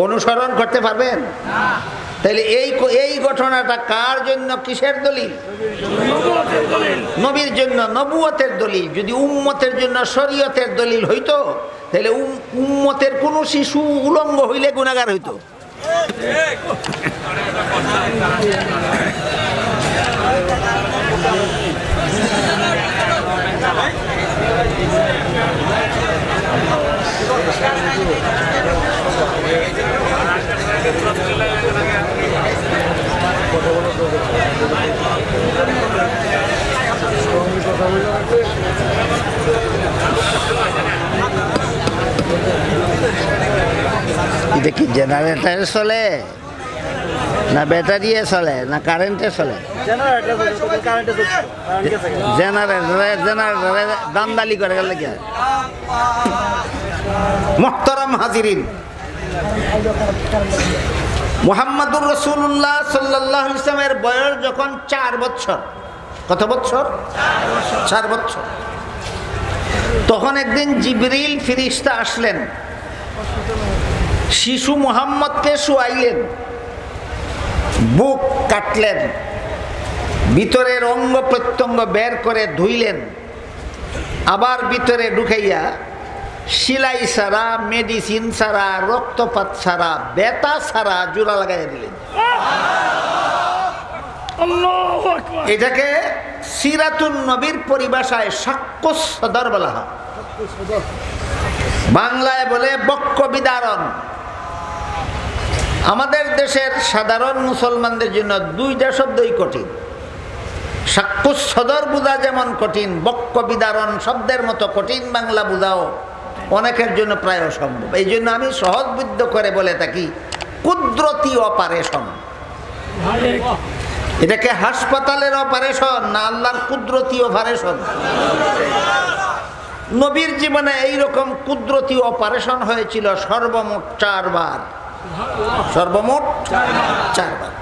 অনুসরণ করতে পারবেন? তাহলে এই এই ঘটনাটা কার জন্য কিসের দলিল? নবীর জন্য নবুয়তের দলিল। যদি উম্মতের জন্য শরীয়তের দলিল হইতো তাহলে উম- উম্মতের কোনো শিশু উলঙ্গ হইলে গুণাগার হইতো। এটা কি জেনারেটারে চলে? না ব্যাটারিয়ে চলে? না কারেন্টে চলে? জেনারেটরে জেনারেটরে দান্দালি করে গেলে কি? মোহতারাম হাজিরিন। মোহাম্মদুর রসুল্লাহ সাল্লাহ ইসলামের বয়স যখন চার বছর। কত বছর? চার বছর। তখন একদিন জিবরিল ফিরিস্তা আসলেন। শিশু মোহাম্মদকে শুয়াইলেন। বুক কাটলেন। ভিতরের অঙ্গ প্রত্যঙ্গ বের করে ধুইলেন। আবার ভিতরে ঢুকাইয়া সিলাই ছাড়া মেডিসিন ছাড়া রক্তপাত ছাড়া বেতা ছাড়া জোড়া লাগাইয়া দিলেন। এটাকে সিরাতুন নবীর পরিভাষায় সাক্ষ্য সদর বলা হয়। বাংলায় বলে বক্ষ বিদারণ। আমাদের দেশের সাধারণ মুসলমানদের জন্য দুইটা শব্দই কঠিন। সাক্ষ্য সদর বোঝা যেমন কঠিন বক্ষ বিদারণ শব্দের মতো কঠিন বাংলা বোঝাও অনেকের জন্য প্রায় অসম্ভব। এই জন্য আমি সহজবুদ্ধ করে বলে থাকি, কুদরতি অপারেশন এটাকে হাসপাতালের অপারেশন না আল্লাহর কুদরতি অপারেশন নবীর জীবনে এইরকম কুদরতি অপারেশন হয়েছিল সর্বমোট চারবার। সর্বমোট চারবার।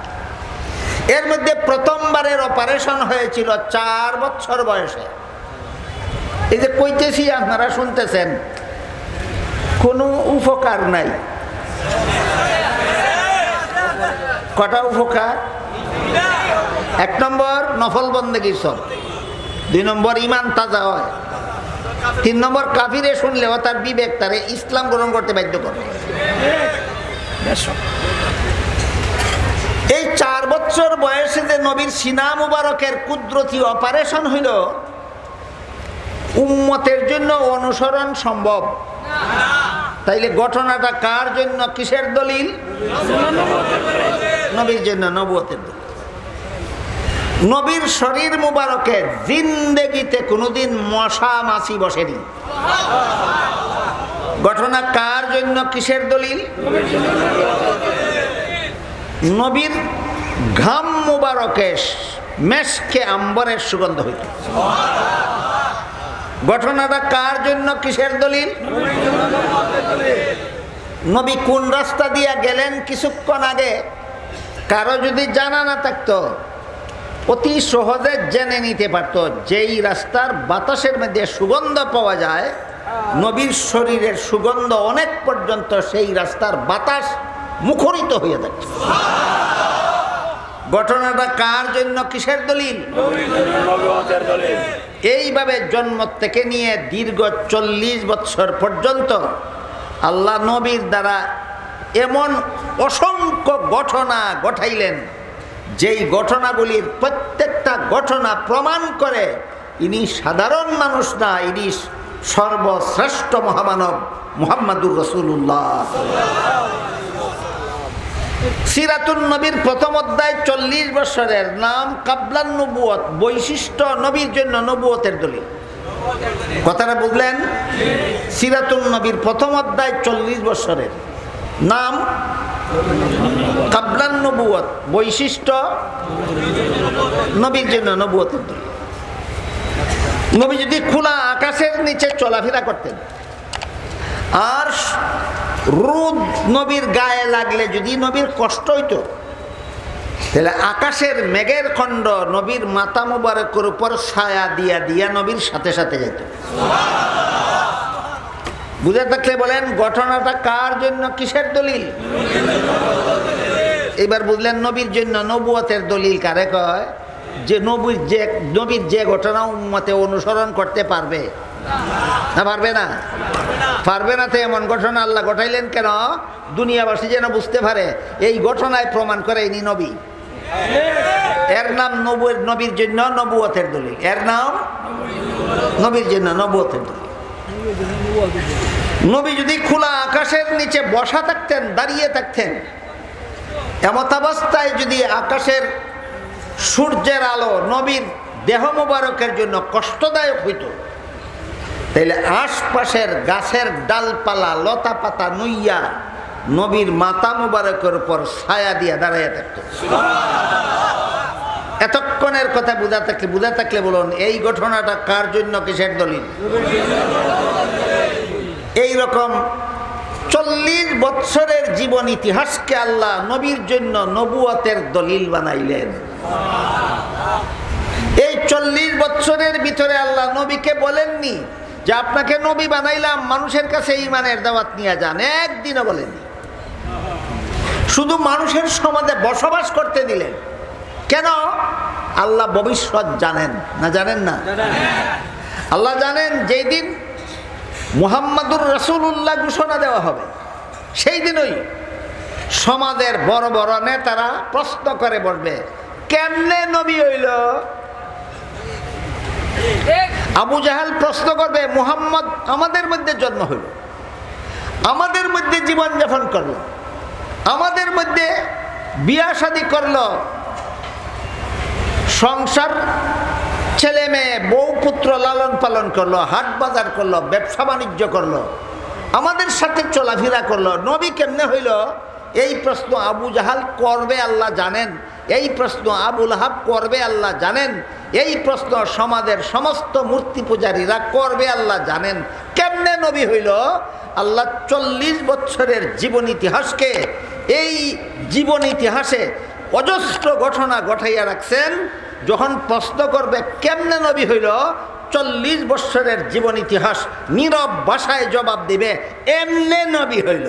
এর মধ্যে প্রথমবারের অপারেশন হয়েছিল চার বছর বয়সে। এই যে কইতেছি, আপনারা শুনতেছেন কোনো উপকার নাই। কটা উপকার? এক নম্বর, নফল বন্দেগীর সব। দুই নম্বর ইমান তাজা হয়। তিন নম্বর, কাফিরে শুনলেও তার বিবেক, তারে ইসলাম গ্রহণ করতে বাধ্য করে। এই চার বছর বয়সে যে নবীর সিনা মুবারকের কুদরতি অপারেশন হইল, উম্মতের জন্য অনুসরণ সম্ভব। তাইলে ঘটনাটা কার জন্য? কিসের দলিল? নবীর জন্য, নবুয়তের দলিল। নবীর শরীর মুবারকে জিন্দেগিতে কোনোদিন মশা মাছি বসেনি। ঘটনা কার জন্য, কিসের দলিল? নবীর ঘাম মুবারকে মেশকে আম্বরের সুগন্ধ হইত ঘটনাটা কার জন্য? কিসের দলিল? নবী কোন রাস্তা দিয়া গেলেন কিছুক্ষণ আগে? কারও যদি জানা না থাকতো, অতি সহজে জেনে নিতে পারত যেই রাস্তার বাতাসের মধ্যে সুগন্ধ পাওয়া যায়, নবীর শরীরের সুগন্ধ অনেক পর্যন্ত সেই রাস্তার বাতাস মুখরিত হয়ে যাচ্ছে ঘটনাটা কার জন্য? কিসের দলিল? এইভাবে জন্ম থেকে নিয়ে দীর্ঘ চল্লিশ বৎসর পর্যন্ত আল্লাহ নবীর দ্বারা এমন অসংখ্য ঘটনা ঘটাইলেন, যেই ঘটনাগুলির প্রত্যেকটা ঘটনা প্রমাণ করে ইনি সাধারণ মানুষ না, ইনি সর্বশ্রেষ্ঠ মহামানব মুহাম্মাদুর রসুল্লাহ সিরাতুন নবীর প্রথম অধ্যায় চল্লিশ বছরের নাম কাবলান নবুয়ত বৈশিষ্ট্য নবীর জন্য নবুয়তের দলিল। কথাটা বুঝলেন? সিরাতুন নবীর প্রথম অধ্যায় চল্লিশ বছরের নাম কাবলান নবুয়ত বৈশিষ্ট্য নবীর জন্য নবুয়তের দলিল। নবী যদি খোলা আকাশের নিচে চলাফেরা করতেন আর রোদ নবীর গায়ে লাগলে যদি নবীর কষ্ট হইতো, তাহলে আকাশের মেঘের খণ্ড নবীর মাথা মুবারকের উপর ছায়া দিয়া দিয়া নবীর সাথে সাথে যেত বুঝে থাকলে বলেন, ঘটনাটা কার জন্য, কিসের দলিল? এবার বুঝলেন নবীর জন্য নবুয়তের দলিল কারে কয়? যে নবীর যে নবীর যে ঘটনা উম্মতে অনুসরণ করতে পারবে না, পারবে না। পারবে না তো এমন ঘটনা আল্লাহ ঘটাইলেন কেন? দুনিয়াবাসী যেন বুঝতে পারে, এই ঘটনায় প্রমাণ করে ইনি নবী। এর নাম নবুয়ের নবীর জন্য নবুয়তের দলিল। এর নাম নবীর জন্য নবুয়তের দলিল। নবী যদি খোলা আকাশের নিচে বসা থাকতেন, দাঁড়িয়ে থাকতেন এমতাবস্থায় যদি আকাশের সূর্যের আলো নবীর দেহ মোবারকের জন্য কষ্টদায়ক হইত তাইলে আশপাশের গাছের ডালপালা লতা পাতা নুইয়া নবীর মাতা মোবারকের উপর ছায়া দিয়ে দাঁড়াইয়া থাকতো। এতক্ষণের কথা বুঝা থাকলে বুঝা থাকলে বলুন, এই ঘটনাটা কার জন্য কিসের দলিল? এই রকম চল্লিশ বৎসরের জীবন ইতিহাসকে আল্লাহ নবীর জন্য নবুয়তের দলিল বানাইলেন। এই চল্লিশ বৎসরের ভিতরে আল্লাহ নবীকে বলেননি যে আপনাকে নবী বানাইলাম, মানুষের কাছে ইমানের দাওয়াত নিয়ে যান, একদিনও বলেননি। শুধু মানুষের সমাজে বসবাস করতে দিলেন। কেন? আল্লাহ ভবিষ্যৎ জানেন। না জানেন না? আল্লাহ জানেন যেই দিন মুহাম্মাদুর রসুল্লাহ ঘোষণা দেওয়া হবে, সেই দিনই সমাজের বড় বড় নেতারা প্রশ্ন করে বসবে, কেমনে নবী হইল? আবু জাহাল প্রশ্ন করবে, মুহাম্মদ আমাদের মধ্যে জন্ম হইল। আমাদের মধ্যে জীবনযাপন করল। আমাদের মধ্যে বিয়া শাদি করল। সংসার, ছেলে মেয়ে, বউ পুত্র লালন পালন করল, হাট বাজার করল, ব্যবসা বাণিজ্য করল, আমাদের সাথে চলাফেরা করল। নবী কেমনে হইল? এই প্রশ্ন আবু জাহাল করবে আল্লাহ জানেন। এই প্রশ্ন আবুল হাব করবে আল্লাহ জানেন। এই প্রশ্ন সমাজের সমস্ত মূর্তি পূজারীরা করবে, আল্লাহ জানেন। কেমনে নবী হইল? আল্লাহ চল্লিশ বছরের জীবন ইতিহাসকে এই জীবন ইতিহাসে অজস্র ঘটনা ঘটাইয়া রাখছেন। যখন প্রশ্ন করবে, কেমনে নবী হইল? চল্লিশ বৎসরের জীবন ইতিহাস নীরব ভাষায় জবাব দিবে, এমনে নবী হইল।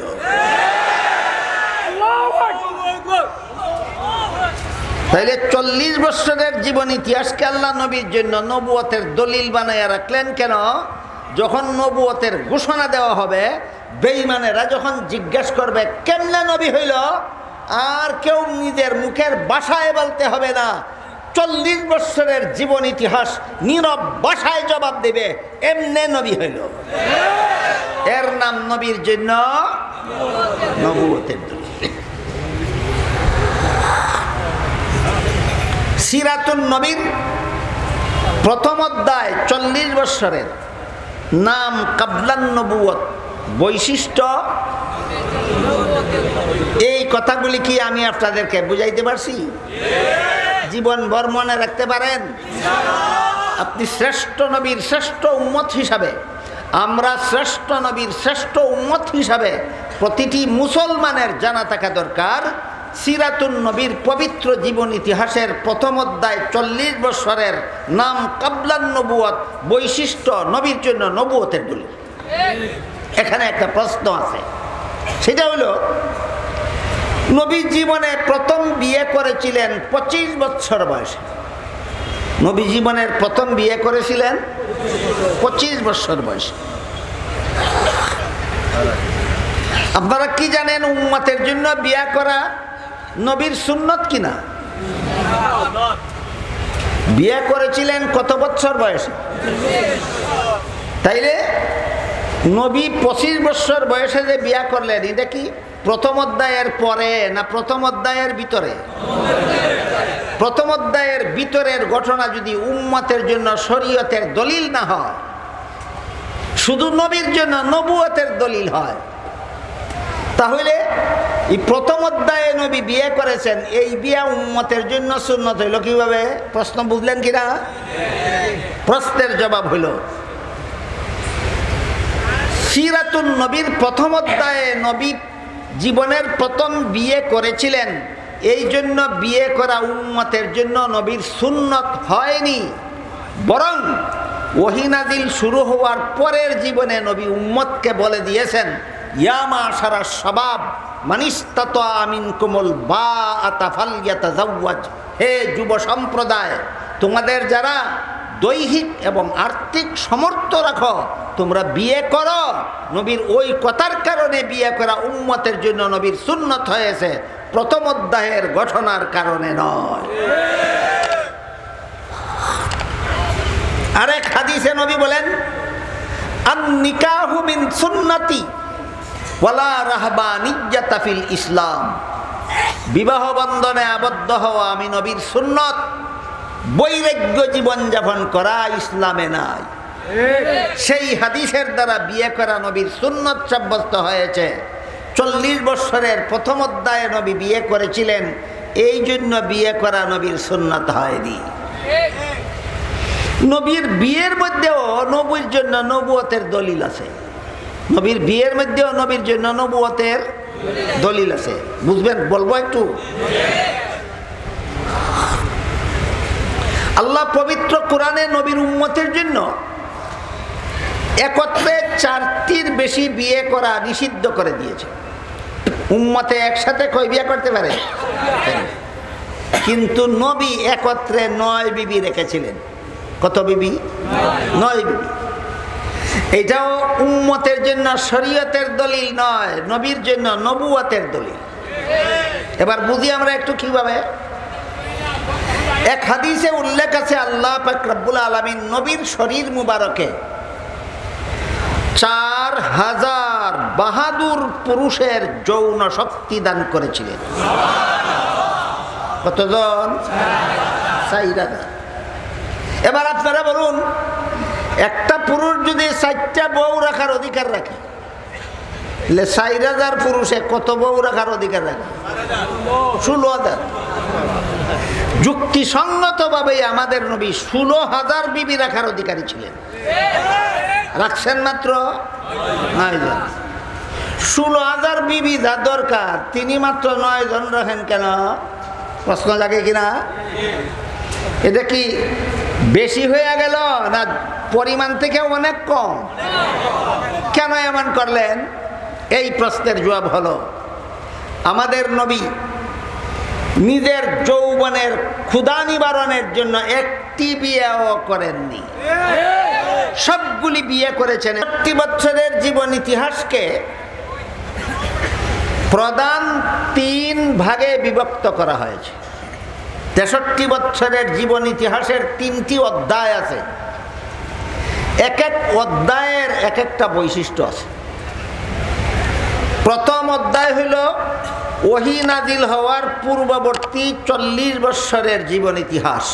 তাইলে চল্লিশ বৎসরের জীবন ইতিহাসকে আল্লাহ নবীর জন্য নবুয়তের দলিল বানাইয়া রাখলেন কেন? যখন নবুয়তের ঘোষণা দেওয়া হবে বেইমানেরা যখন জিজ্ঞেস করবে, কেমনে নবী হইল? আর কেউ নিজের মুখের বাসায় বলতে হবে না। চল্লিশ বৎসরের জীবন ইতিহাস নীরব বাসায় জবাব দেবে, এমনে নবী হইল। এর নাম নবীর জন্য নবুয়তের দলিল সিরাতুন নবীর প্রথম অধ্যায় চল্লিশ বৎসরের নাম কাবলান বৈশিষ্ট্য, এই কথাগুলি কি আমি আপনাদেরকে বুঝাইতে পারছি? জীবন ভর মনে রাখতে পারেন? আপনি শ্রেষ্ঠ নবীর শ্রেষ্ঠ উম্মত হিসাবে, আমরা শ্রেষ্ঠ নবীর শ্রেষ্ঠ উম্মত হিসাবে প্রতিটি মুসলমানের জানা থাকা দরকার। সিরাতুন নবীর পবিত্র জীবন ইতিহাসের প্রথম অধ্যায় চল্লিশ বৎসরের নাম কাবলান নবুয়ত, বৈশিষ্ট্য নবীর জন্য নবুয়তের দলিল। এখানে একটা প্রশ্ন আছে। সেটা হলো, নবী জীবনে প্রথম বিয়ে করেছিলেন পঁচিশ বছর বয়সে। নবী জীবনের প্রথম বিয়ে করেছিলেন পঁচিশ বছর বয়সে। আপনারা কি জানেন উম্মতের জন্য বিয়া করা নবীর সুন্নত কিনা? বিয়ে করেছিলেন কত বছর বয়সে? তাইলে নবী পঁচিশ বছর বয়সে যে বিয়া করলেন, এটা কি প্রথম অধ্যায়ের পরে না প্রথম অধ্যায়ের ভিতরে? প্রথম অধ্যায়ের ভিতরের ঘটনা যদি উম্মতের জন্য শরীয়তের দলিল না হয়, শুধু নবীর জন্য নবুয়তের দলিল হয়, তাহলে এই প্রথম অধ্যায়ে নবী বিয়ে করেছেন, এই বিয়া উম্মতের জন্য সুন্নত হইল কীভাবে? প্রশ্ন বুঝলেন কিনা? প্রশ্নের জবাব হইল। সিরাতুন নবীর প্রথম অধ্যায়ে নবী জীবনের প্রথম বিয়ে করেছিলেন, এই জন্য বিয়ে করা উম্মতের জন্য নবীর সুন্নত হয়নি। বরং ওহিনাদিল শুরু হওয়ার পরের জীবনে নবী উম্মতকে বলে দিয়েছেন ইয়ামা সারা সবাব আমিন কোমল বা হে যুব সম্প্রদায়, তোমাদের যারা দৈহিক এবং আর্থিক সমর্থ রাখো, তোমরা বিয়ে করো। নবীর ওই কথার কারণে বিয়ে করা উম্মতের জন্য নবীর সুন্নত হয়েছে। প্রথম অধ্যায়ের গঠনার কারণে নয়। আরেক হাদিসে নবী বলেন আন নিকাহু মিন সুন্নতি ফিল ইসলাম। বিবাহ বন্ধনে আবদ্ধ হওয়া আমি নবীর সুন্নত। বৈরাগ্য জীবনযাপন করা ইসলামে নাই। সেই হাদিসের দ্বারা বিয়ে করা নবীর সুন্নত সাব্যস্ত হয়েছে। চল্লিশ বৎসরের প্রথম অধ্যায়ে নবী বিয়ে করেছিলেন। এই জন্য বিয়ে করা নবীর সুন্নত হয়নি। নবীর বিয়ের মধ্যেও নবীর জন্য নবুয়তের দলিল আছে। নবীর বিয়ের মধ্যেও নবীর জন্য নবুয়তের দলিল আছে। বুঝবেন? বলব একটু? আল্লাহ পবিত্র কোরআনে নবীর উম্মতের জন্য একত্রে চারটির বেশি বিয়ে করা নিষিদ্ধ করে দিয়েছে। উম্মতে একসাথে কই বিয়ে করতে পারে? কিন্তু নবী একত্রে নয় বিবি রেখেছিলেন। কত বিবি? নয় বিবি। এটাও উম্মতের জন্য শরীয়তের দলিল নয়, নবীর জন্য নবুয়াতের দলিল। এবার বুঝি আমরা একটু কীভাবে? এক হাদিসে উল্লেখ আছে, আল্লাহ রব্বুল আলমিন নবীর শরীর মুবারকে চার হাজার বাহাদুর পুরুষের যৌন শক্তি দান করেছিলেন। কতজন? এবার আপনারা বলুন একটা পুরুষ যদি চারটা বউ রাখার অধিকার রাখে, তাহলে চার হাজার পুরুষে কত বউ রাখার অধিকার রাখে? ষোলো হাজার। যুক্তিসঙ্গতভাবে আমাদের নবী ষোলো হাজার বিবি রাখার অধিকারী ছিলেন। রাখছেন মাত্র নয় ষোলো হাজার বিবি যার দরকার, তিনি মাত্র নয় জন রাখেন কেন? প্রশ্ন লাগে কিনা? এটা কি বেশি হয়ে গেল না পরিমাণ থেকে অনেক কম? কেন এমন করলেন? এই প্রশ্নের জবাব হলো, আমাদের নবী নিজের যৌবনের ক্ষুদা নিবারণের জন্য একটি বিয়েও করেননি। সবগুলি বিয়ে করেছেন। একটি বছরের জীবন ইতিহাসকে প্রধান তিন ভাগে বিভক্ত করা হয়েছে। তেষট্টি বৎসরের জীবন ইতিহাসের তিনটি অধ্যায় আছে। এক এক অধ্যায়ের এক একটা বৈশিষ্ট্য আছে। প্রথম অধ্যায় হইল ওহি নাজিল হওয়ার পূর্ববর্তী চল্লিশ বৎসরের জীবন ইতিহাস।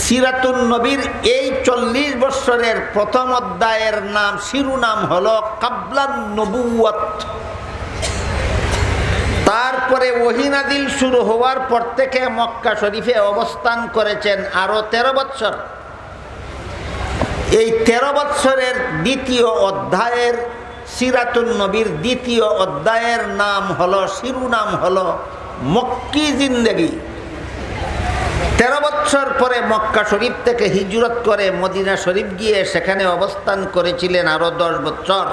সিরাতুন নবীর এই চল্লিশ বৎসরের প্রথম অধ্যায়ের নাম শিরুনাম হল কাবলান নবুয়ত তারপরে ওহিনাদিল শুরু হওয়ার পর থেকে মক্কা শরীফে অবস্থান করেছেন আরও তেরো বৎসর। এই তেরো বৎসরের দ্বিতীয় অধ্যায়ের সিরাতুন নবীর দ্বিতীয় অধ্যায়ের নাম হলো শিরুনাম হলো, মক্কি জিন্দেগি। তেরো বৎসর পরে মক্কা শরীফ থেকে হিজরত করে মদিনা শরীফ গিয়ে সেখানে অবস্থান করেছিলেন আরও দশ বৎসর।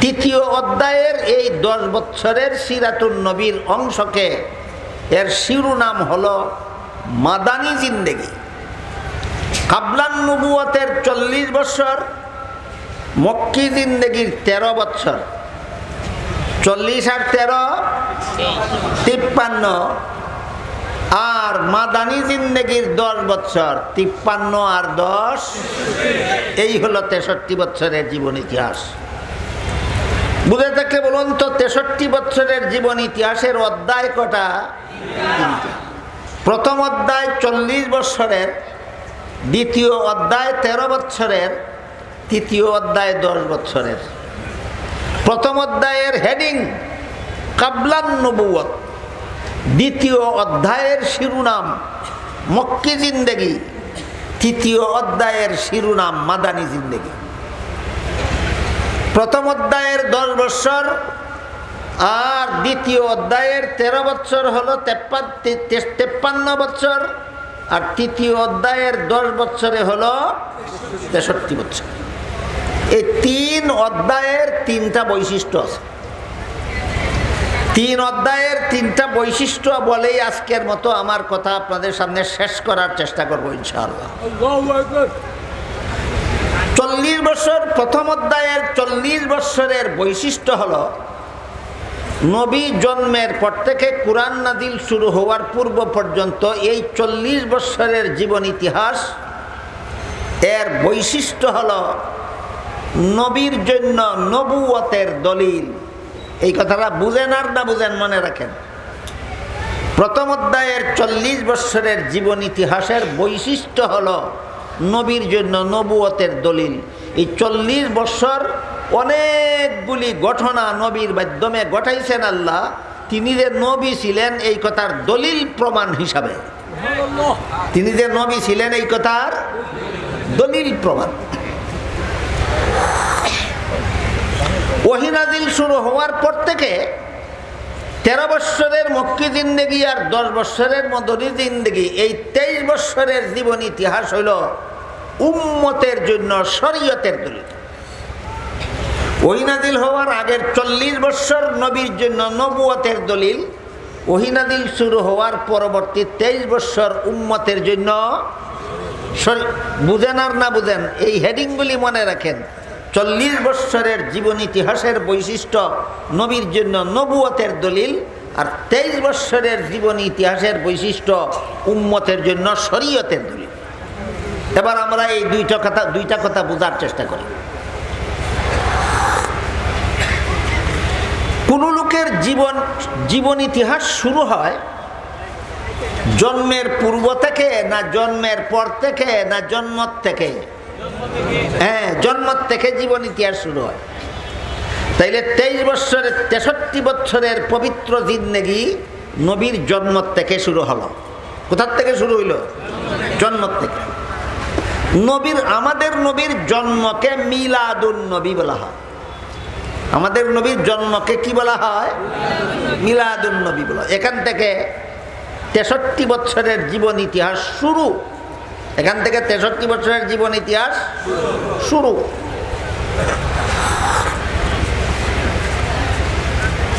তৃতীয় অধ্যায়ের এই দশ বৎসরের সিরাতুন নবীর অংশকে এর শিরোনাম হল মাদানী জিন্দেগি। কাবলান নবুয়তের চল্লিশ বৎসর, মক্কি জিন্দেগির তেরো বৎসর, চল্লিশ আর তেরো তিপ্পান্ন, আর মাদানী জিন্দেগির দশ বৎসর, তিপ্পান্ন আর দশ, এই হলো তেষট্টি বৎসরের জীবন ইতিহাস। বুঝে থাকলে বলুন তো, তেষট্টি বৎসরের জীবন ইতিহাসের অধ্যায় কটা? প্রথম অধ্যায় চল্লিশ বৎসরের দ্বিতীয় অধ্যায় তেরো বৎসরের তৃতীয় অধ্যায় দশ বৎসরের প্রথম অধ্যায়ের হেডিং কাবলান নবুয়ত দ্বিতীয় অধ্যায়ের শিরুনাম মক্কি জিন্দেগি। তৃতীয় অধ্যায়ের শিরুনাম মাদানি জিন্দেগি। প্রথম অধ্যায়ের দশ বৎসর আর দ্বিতীয় অধ্যায়ের তেরো বৎসর হলো তেপ্পান্ন বৎসর আর তৃতীয় অধ্যায়ের দশ বছরে হলো তেষট্টি বছর এই তিন অধ্যায়ের তিনটা বৈশিষ্ট্য আছে। তিন অধ্যায়ের তিনটা বৈশিষ্ট্য বলেই আজকের মতো আমার কথা আপনাদের সামনে শেষ করার চেষ্টা করব ইনশাআল্লাহ। চল্লিশ বছর প্রথম অধ্যায়ের চল্লিশ বছরের বৈশিষ্ট্য হল, নবী জন্মের পর থেকে কোরআন নাদিল শুরু হওয়ার পূর্ব পর্যন্ত এই চল্লিশ বছরের জীবন ইতিহাস, এর বৈশিষ্ট্য হল নবীর জন্য নবুয়তের দলিল। এই কথাটা বুঝেন আর না বুঝেন মনে রাখেন। প্রথম অধ্যায়ের চল্লিশ বৎসরের জীবন ইতিহাসের বৈশিষ্ট্য হল নবীর জন্য নবুয়তের দলিল। এই চল্লিশ বৎসর অনেকগুলি ঘটনা নবীর মাধ্যমে ঘটাইছেন আল্লাহ। তিনি যে নবী ছিলেন, এই কথার দলিল প্রমাণ হিসাবে। তিনি যে নবী ছিলেন, এই কথার দলিল প্রমাণ। ওহিনাদিল শুরু হওয়ার পর থেকে তেরো বৎসরের মক্কি জিন্দেগি আর দশ বৎসরের মদনী জিন্দেগি, এই তেইশ বৎসরের জীবন ইতিহাস হইল উম্মতের জন্য শরীয়তের দলিল। ওহিনাদিল হওয়ার আগের চল্লিশ বৎসর নবীর জন্য নবুয়তের দলিল। ওহিনাদিল শুরু হওয়ার পরবর্তী তেইশ বৎসর উম্মতের জন্য বুঝেন আর না বুঝেন, এই হেডিংগুলি মনে রাখেন। চল্লিশ বৎসরের জীবন ইতিহাসের বৈশিষ্ট্য নবীর জন্য নবুয়তের দলিল আর তেইশ বৎসরের জীবন ইতিহাসের বৈশিষ্ট্য উম্মতের জন্য শরীয়তের দলিল। এবার আমরা এই দুইটা কথা দুইটা কথা বোঝার চেষ্টা করি। কোন লোকের জীবন জীবন ইতিহাস শুরু হয় জন্মের পূর্ব থেকে না জন্মের পর থেকে না জন্ম থেকে? হ্যাঁ জন্ম থেকে জীবন ইতিহাস শুরু হয়। তাইলে তেইশ বৎসরের, তেষট্টি বছরের পবিত্র জিন্দেগি নবীর জন্ম থেকে শুরু হলো। কোথার থেকে শুরু হইল? জন্ম থেকে। নবীর, আমাদের নবীর জন্মকে মিলাদুন নবী বলা হয়। আমাদের নবীর জন্মকে কি বলা হয়? মিলাদুন নবী বলা। এখান থেকে তেষট্টি বছরের জীবন ইতিহাস শুরু। এখান থেকে তেষট্টি বছরের জীবন ইতিহাস শুরু।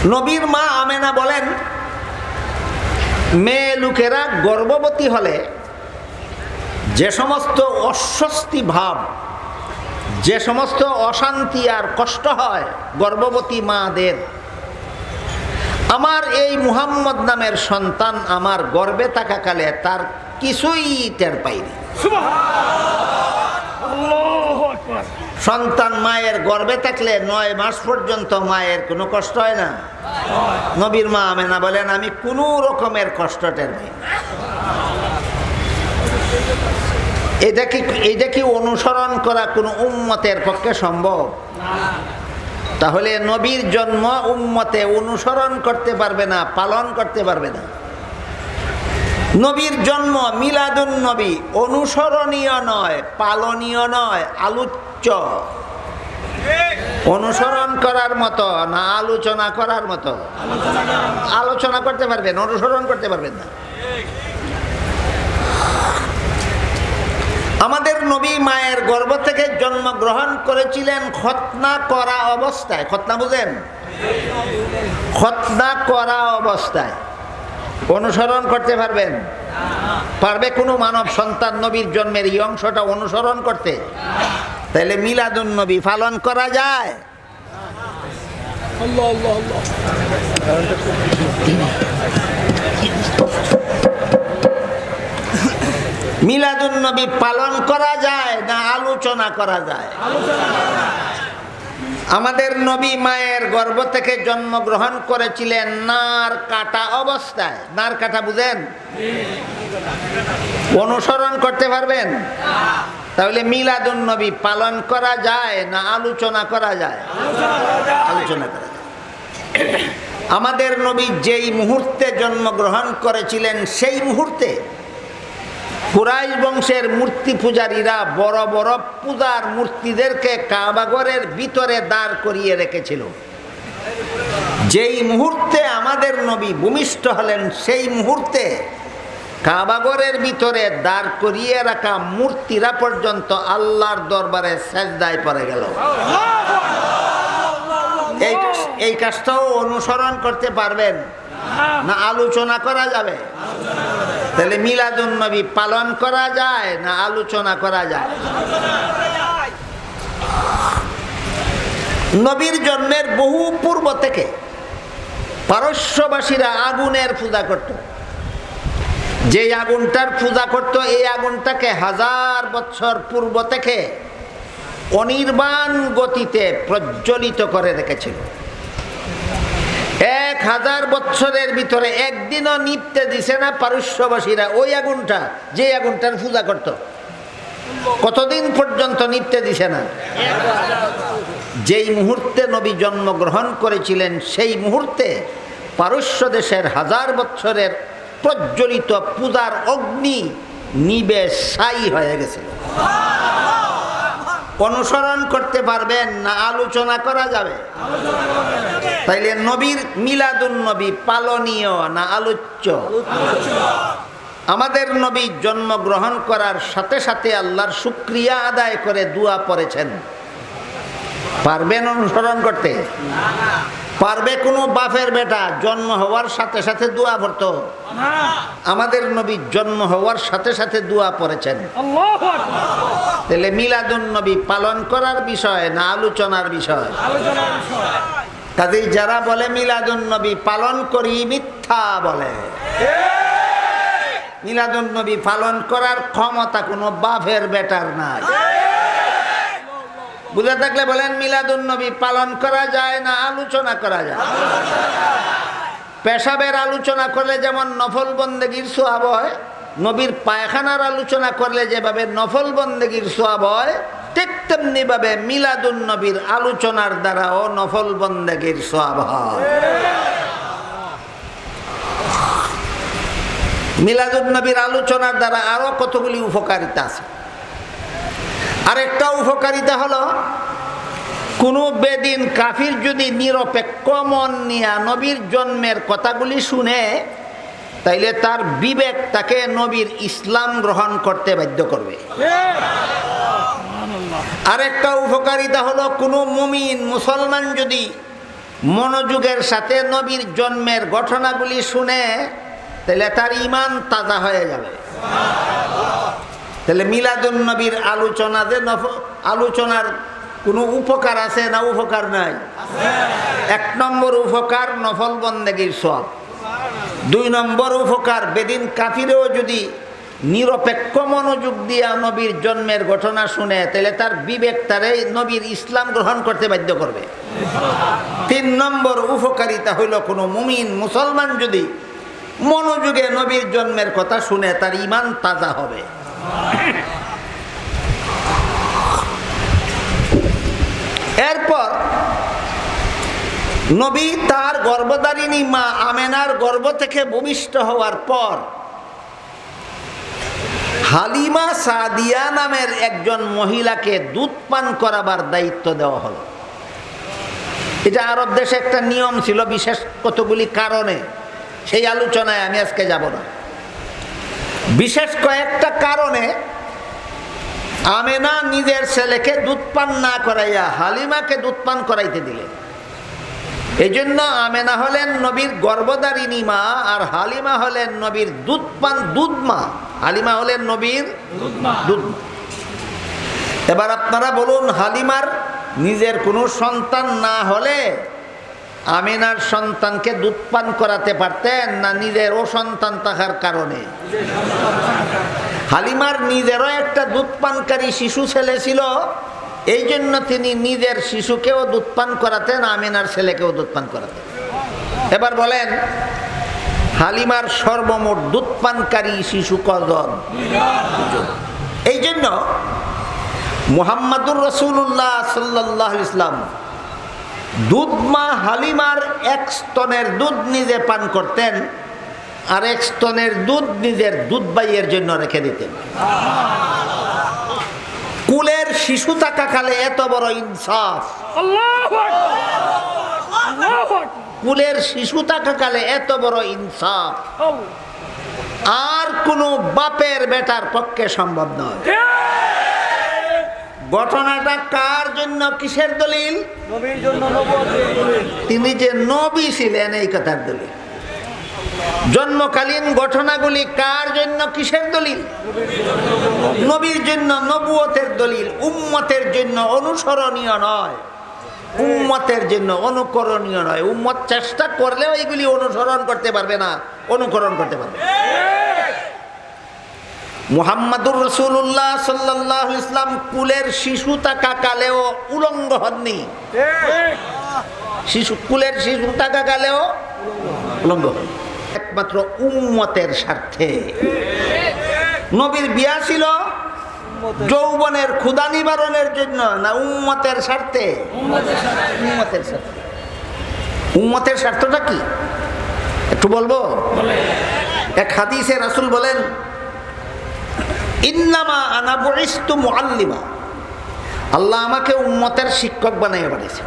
নবীর মা আমেনা বলেন, মেয়ে লোকেরা গর্ভবতী হলে যে সমস্ত অস্বস্তি ভাব যে সমস্ত অশান্তি আর কষ্ট হয় গর্ভবতী মাদের আমার এই মুহাম্মদ নামের সন্তান আমার গর্বে থাকাকালে তার কিছুই টের পাইনি। সন্তান মায়ের গর্বে থাকলে নয় মাস পর্যন্ত মায়ের কোনো কষ্ট হয় না? নবীর মা আমেনা বলেন আমি কোনো রকমের কষ্ট টের পাই না। এটা কি এটা কি অনুসরণ করা কোনো উম্মতের পক্ষে সম্ভব? তাহলে নবীর জন্ম উম্মতে অনুসরণ করতে পারবে না, পালন করতে পারবে না। নবীর জন্ম মিলাদুন নবী, অনুসরণীয় নয়, পালনীয় নয়, আলোচ্য। অনুসরণ করার মতো না, আলোচনা করার মতো। আলোচনা করতে পারবেন, অনুসরণ করতে পারবেন না। আমাদের নবী মায়ের গর্ভ থেকে জন্মগ্রহণ করেছিলেন খতনা করা অবস্থায়। খতনা বুঝেন? খতনা করা অবস্থায়। অনুসরণ করতে পারবেন? পারবে কোনো মানব সন্তান নবীর জন্মের এই অংশটা অনুসরণ করতে। তাহলে মিলাদুন নবী পালন করা যায়। মিলাদুন নবী পালন করা যায় না আলোচনা করা যায়? আমাদের নবী মায়ের গর্ভ থেকে জন্মগ্রহণ করেছিলেন নার কাটা অবস্থায়। নার কাটা বুঝেন? অনুসরণ করতে পারবেন? তাহলে মিলাদুন নবী পালন করা যায় না আলোচনা করা যায়? আলোচনা করা যায়। আমাদের নবী যেই মুহূর্তে জন্মগ্রহণ করেছিলেন সেই মুহূর্তে কুরাইশ বংশের মূর্তি পূজারীরা বড় বড় পূজার মূর্তিদেরকে কাবাগরের ভিতরে দাঁড় করিয়ে রেখেছিল। যেই মুহূর্তে আমাদের নবী ভূমিষ্ঠ হলেন, সেই মুহূর্তে কাবাগরের ভিতরে দাঁড় করিয়ে রাখা মূর্তিরা পর্যন্ত আল্লাহর দরবারে সেজদায় পড়ে গেল। এই এই কাজটাও অনুসরণ করতে পারবেন না, আলোচনা করা যাবে। তাহলে মিলাদুন নবী পালন করা যায় না আলোচনা করা যায়? নবীর জন্মের বহু পূর্ব থেকে পারস্যবাসীরা আগুনের পূজা করত। যে আগুনটার পূজা করত, এই আগুনটাকে হাজার বছর পূর্ব থেকে অনির্বাণ গতিতে প্রজ্বলিত করে রেখেছিল। এক হাজার বছরের ভিতরে একদিনও নিপতে দিছে না পারস্যবাসীরা ওই আগুনটা, যে আগুনটার পূজা করত। কতদিন পর্যন্ত নিপতে দিছে না? যেই মুহূর্তে নবী জন্মগ্রহণ করেছিলেন, সেই মুহূর্তে পারস্য দেশের হাজার বছরের প্রজ্বলিত পূজার অগ্নি নিবে সাই হয়ে গেছিল। অনুসরণ করতে পারবেন না, আলোচনা করা যাবে। তাইলে নবীর মিলাদুন নবী পালনীয় না আলোচ্য? আমাদের নবী জন্মগ্রহণ করার সাথে সাথে আল্লাহর শুক্রিয়া আদায় করে দোয়া পড়েছেন। পারবেন অনুসরণ করতে? পারবে কোনো বাপের বেটা জন্ম হওয়ার সাথে সাথে দোয়া পড়তো। আমাদের নবী জন্ম হওয়ার সাথে সাথে দোয়া পড়েছেন। তাহলে মিলাদুন নবী পালন করার বিষয় না আলোচনার বিষয়। কাজেই যারা বলে মিলাদুন নবী পালন করি মিথ্যা বলে। মিলাদুন নবী পালন করার ক্ষমতা কোনো বাপের বেটার নাই। বুঝে থাকলে বলেন, মিলাদুন নবী পালন করা যায় না, আলোচনা করা যায়। পেশাবের আলোচনা করলে যেমন নফল বন্দেগীর সোয়াব হয়, নবীর পায়খানার আলোচনা করলে যেভাবে নফল বন্দেগীর সোয়াব হয়, ঠিক তেমনি ভাবে মিলাদুন নবীর আলোচনার দ্বারাও নফল বন্দেগীর সোয়াব হয়। মিলাদুন নবীর আলোচনার দ্বারা আরও কতগুলি উপকারিতা আছে? আরেকটা উপকারিতা হলো, কোনো বেদিন কাফির যদি নিরপেক্ষ মন নিয়া নবীর জন্মের কথাগুলি শুনে, তাইলে তার বিবেক তাকে নবীর ইসলাম গ্রহণ করতে বাধ্য করবে। আরেকটা উপকারিতা হলো, কোনো মুমিন মুসলমান যদি মনোযোগের সাথে নবীর জন্মের ঘটনাগুলি শুনে তাহলে তার ইমান তাজা হয়ে যাবে। তাহলে মিলাদুন নবীর আলোচনা যে আলোচনার কোনো উপকার আছে না উপকার নাই? এক নম্বর উপকার নফল বন্দেগীর সব দুই নম্বর উপকার বেদিন কাফিরেও যদি নিরপেক্ষ মনোযোগ দিয়া নবীর জন্মের ঘটনা শুনে, তাহলে তার বিবেক তারে নবীর ইসলাম গ্রহণ করতে বাধ্য করবে। তিন নম্বর উপকারিতা হইল কোনো মুমিন, মুসলমান যদি মনোযোগে নবীর জন্মের কথা শুনে, তার ইমান তাজা হবে। এরপর নবী তার গর্ভধারিণী মা আমেনার গর্ভ থেকে ভূমিষ্ঠ হওয়ার পর হালিমা সাদিয়া নামের একজন মহিলাকে দুধ পান করাবার দায়িত্ব দেওয়া হলো। এটা আরব দেশে একটা নিয়ম ছিল বিশেষ কতগুলি কারণে। সেই আলোচনায় আমি আজকে যাব না। বিশেষ কয়েকটা কারণে আমেনা নিজের ছেলেকে দুধ পান না করাইয়া হালিমাকে দুধ পান করাইতে দিলেন এই জন্য আমেনা হলেন নবীর গর্ভধারিণী মা আর হালিমা হলেন নবীর দুধ পান দুধ মা। হালিমা হলেন নবীর দুধ এবার আপনারা বলুন হালিমার নিজের কোনো সন্তান না হলে আমিনার সন্তানকে দুধ পান করাতে পারতেন না নিজের ও সন্তান থাকার কারণে। হালিমার নিজেরও একটা দুধ পানকারী শিশু ছেলে ছিল, এই জন্য তিনি নিজের শিশুকেও দুধ পান করাতেন, আমিনার ছেলেকেও দুধ পান করাতেন। এবার বলেন, হালিমার সর্বমোট দুধ পানকারী শিশু কজন? এই জন্য মুহাম্মাদুর রসুল্লাহ সাল্লাহ ইসলাম দুধ মা হালিমার এক স্তনের দুধ নিজে পান করতেন আর এক স্তনের দুধ নিজের দুধ বাইয়ের জন্য রেখে দিতেন। কুলের শিশু থাকাকালে এত বড় ইনসাফ। কুলের শিশু থাকাকালে এত বড় ইনসাফ। আর কোনো বাপের বেটার পক্ষে সম্ভব নয়। ঘটনাটা কার জন্য কিসের দলিল? নবীর জন্য নবুয়তের তিনি যে নবী ছিলেন এই কথার দলিল। জন্মকালীন ঘটনাগুলি কার জন্য কিসের দলিল? নবীর জন্য নবুয়তের দলিল উম্মতের জন্য অনুসরণীয় নয়। উম্মতের জন্য অনুকরণীয় নয়। উম্মত চেষ্টা করলেও এইগুলি অনুসরণ করতে পারবে না অনুকরণ করতে পারবে মুহাম্মাদুর রসুল্লাহ সাল্লাহ ইসলাম কুলের শিশু থাকা কালেও উলঙ্গ হননি। শিশু কুলের শিশু থাকা কালেও উলঙ্গ হন একমাত্র উম্মতের স্বার্থে। নবীর বিয়া ছিল যৌবনের ক্ষুদা নিবারণের জন্য না উম্মতের স্বার্থে? উম্মতের স্বার্থে। উম্মতের স্বার্থটা কি? একটু বলব? এক হাদিসে রাসূল বলেন ইন্নামা আনা বরিস্তু মুআল্লিমা। আল্লাহ আমাকে উম্মতের শিক্ষক বানাইয়া পাঠিয়েছে।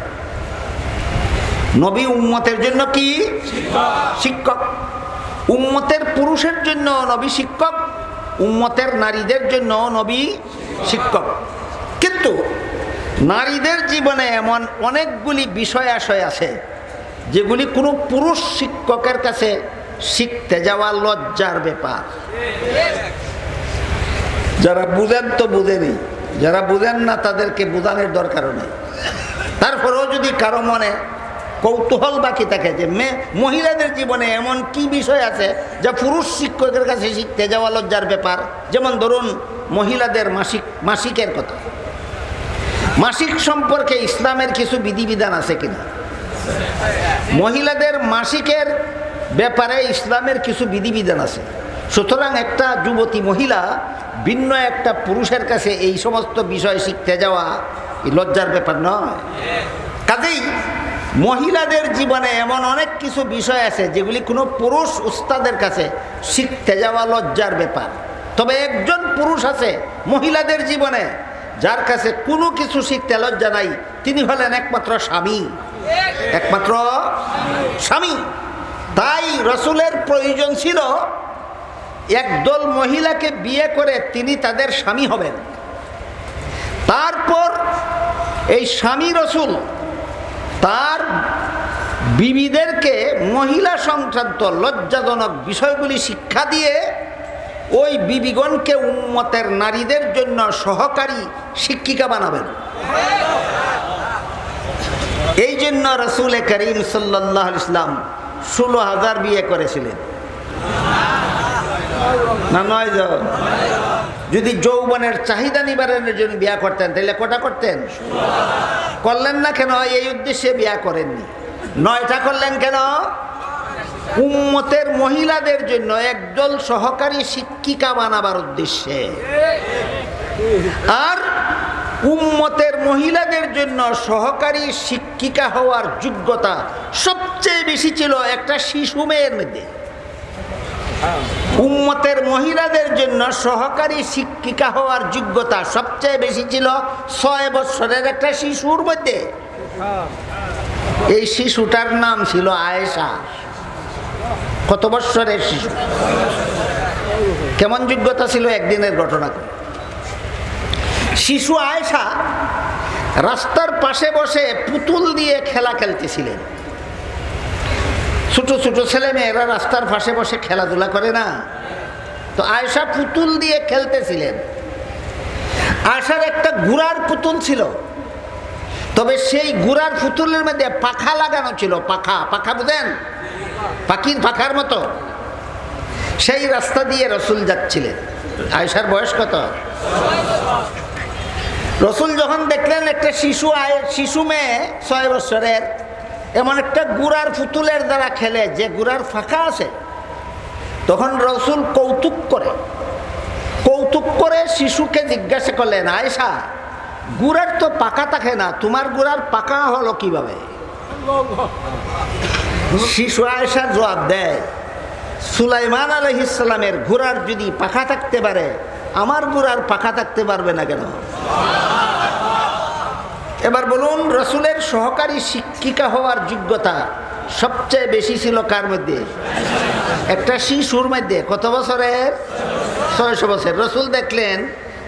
নবী উম্মতের জন্য কি? শিক্ষক। উম্মতের পুরুষের জন্য নবী শিক্ষক, উম্মতের নারীদের জন্য নবী শিক্ষক। কিন্তু নারীদের জীবনে এমন অনেকগুলি বিষয় আশয় আছে, যেগুলি কোনো পুরুষ শিক্ষকের কাছে শিখতে যাওয়া লজ্জার ব্যাপার। যারা বুঝেন তো বুঝেনি। যারা বুঝেন না, তাদেরকে বোঝানোর দরকারও নেই। তারপরেও যদি কারও মনে কৌতূহল বাকি থাকে যে মেয়ে মহিলাদের জীবনে এমন কি বিষয় আছে যা পুরুষ শিক্ষকের কাছে শিখতে যাওয়া লজ্জার ব্যাপার? যেমন ধরুন, মহিলাদের মাসিক মাসিকের কথা। মাসিক সম্পর্কে ইসলামের কিছু বিধিবিধান আছে কিনা? মহিলাদের মাসিকের ব্যাপারে ইসলামের কিছু বিধিবিধান আছে। সুতরাং একটা যুবতী মহিলা ভিন্ন একটা পুরুষের কাছে এই সমস্ত বিষয় শিখতে যাওয়া এই লজ্জার ব্যাপার নয়। কাজেই মহিলাদের জীবনে এমন অনেক কিছু বিষয় আছে যেগুলি কোনো পুরুষ উস্তাদের কাছে শিখতে যাওয়া লজ্জার ব্যাপার। তবে একজন পুরুষ আছে মহিলাদের জীবনে যার কাছে কোনো কিছু শিখতে লজ্জা নাই, তিনি হলেন একমাত্র স্বামী। একমাত্র স্বামী। তাই রসুলের প্রয়োজন ছিল একদল মহিলাকে বিয়ে করে তিনি তাদের স্বামী হবেন। তারপর এই স্বামী রসুল তার বিবিদেরকে মহিলা সংক্রান্ত লজ্জাজনক বিষয়গুলি শিক্ষা দিয়ে ওই বিবিগণকে উন্মতের নারীদের জন্য সহকারী শিক্ষিকা বানাবেন। এই জন্য রসুল করিম সাল্লাহ ইসলাম ষোলো হাজার বিয়ে করেছিলেন। না, নয় যদি যৌবনের চাহিদা নিবারণের জন্য বিয়া করতেন, তাহলে কটা করতেন? করলেন না কেন? এই উদ্দেশ্যে বিয়া করেননি। নয়টা করলেন কেন? উম্মতের মহিলাদের জন্য একদল সহকারী শিক্ষিকা বানাবার উদ্দেশ্যে। আর উম্মতের মহিলাদের জন্য সহকারী শিক্ষিকা হওয়ার যোগ্যতা সবচেয়ে বেশি ছিল একটা শিশু মেয়ের মধ্যে। উম্মতের মহিলাদের জন্য সহকারী শিক্ষিকা হওয়ার যোগ্যতা সবচেয়ে বেশি ছিল ছয় বছরের একটা শিশুর মধ্যে। এই শিশুটার নাম ছিল আয়েশা। কত বৎসরের শিশু? কেমন যোগ্যতা ছিল একদিনের ঘটনা? শিশু আয়েশা রাস্তার পাশে বসে পুতুল দিয়ে খেলা খেলতেছিলেন। ছোট ছোট ছেলে মেয়েরা রাস্তার পাশে বসে খেলাধুলা করে না। তো আয়সা পুতুল দিয়ে খেলতেছিলেন। আয়সার একটা গুড়ার পুতুল ছিল। তবে সেই গুড়ার পুতুলের মধ্যে পাখা লাগানো ছিল, পাখা। পাখা বুঝেন? পাখির পাখার মতো। সেই রাস্তা দিয়ে রসুল যাচ্ছিলেন। আয়সার বয়স কত? রসুল যখন দেখলেন একটা শিশু আয় শিশু মেয়ে, ছয় বছরের এমন একটা গুড়ার পুতুলের দ্বারা খেলে, যে গুড়ার ফাঁকা আছে। তখন রসুল কৌতুক করে। কৌতুক করে শিশুকে জিজ্ঞাসা করলেন আয়সা গুড়ার তো পাকা থাকে না, তোমার গুড়ার পাকা হলো কীভাবে? শিশু আয়সা জবাব দেয়, সুলাইমান আলহিসামের ঘোড়ার যদি পাখা থাকতে পারে, আমার ঘোড়ার পাখা থাকতে পারবে না কেন? এবার বলুন, রসুলের সহকারী শিক্ষিকা হওয়ার যোগ্যতা সবচেয়ে বেশি ছিল কার মধ্যে? একটা শিশুর মধ্যে। কত বছরের? ছয়শো বছর। রসুল দেখলেন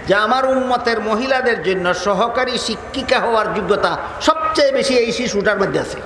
যে আমার উন্মতের মহিলাদের জন্য সহকারী শিক্ষিকা হওয়ার যোগ্যতা সবচেয়ে বেশি এই শিশুটার মধ্যে আছে।